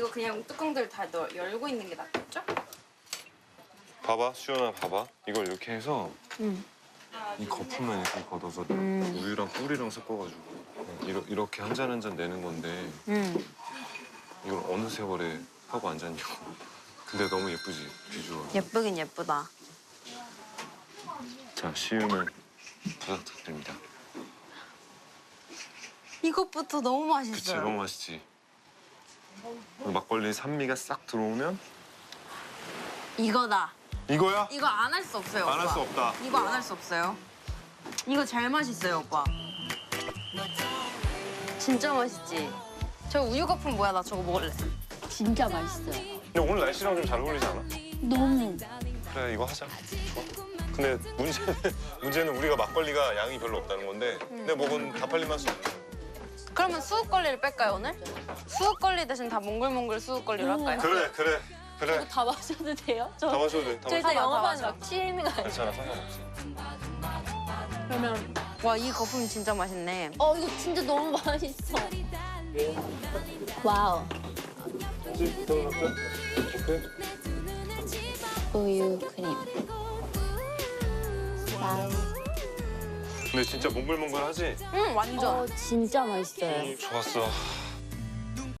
이거 그냥 뚜껑들 다 널- 열고 있는 게 낫겠죠? 봐봐, 수연아 봐봐. 이걸 이렇게 해서 응. 이 거품만 이렇게 걷어서 음. 우유랑 꿀이랑 섞어가지고 이러, 이렇게 한 잔 한 잔 내는 건데 응. 이걸 어느 세월에 하고 앉았냐고. 근데 너무 예쁘지 비주얼. 예쁘긴 예쁘다. 자, 시음을 부탁드립니다. 이것부터 너무 그치, 맛있어요. 너무 맛있지. 막걸리 산미가 싹 들어오면 이거다. 이거야? 이거 안 할 수 없어요. 안할 오빠. 수 없다. 이거 안 할 수 없어요. 이거 제일 맛있어요, 오빠. 진짜 맛있지? 저 우유 거품 뭐야? 나 저거 먹을래. 진짜 맛있어요. 근데 오늘 날씨랑 좀 잘 어울리지 않아? 너무. 그래 이거 하자. 좋아. 근데 문제는 문제는 우리가 막걸리가 양이 별로 없다는 건데 근데 먹은 다 팔린 맛이 없네. 그러면 수육 걸리를 뺄까요, 오늘? 수육 걸리 대신 다 몽글몽글 수육 걸리로 할까요? 그래 그래 그래. 다 마셔도 돼요? 저, 다 마셔도 돼. 다 저 마셔. 일단 다 영업하는 마셔. 막 취미가 아니에요. 괜찮아 상관없지. 그러면 와, 이 거품 진짜 맛있네. 어 이거 진짜 너무 맛있어. 와우. 우유 크림. 와우. 근데 진짜 몽글몽글하지? 응, 완전. 어 진짜 맛있어요. 좋았어.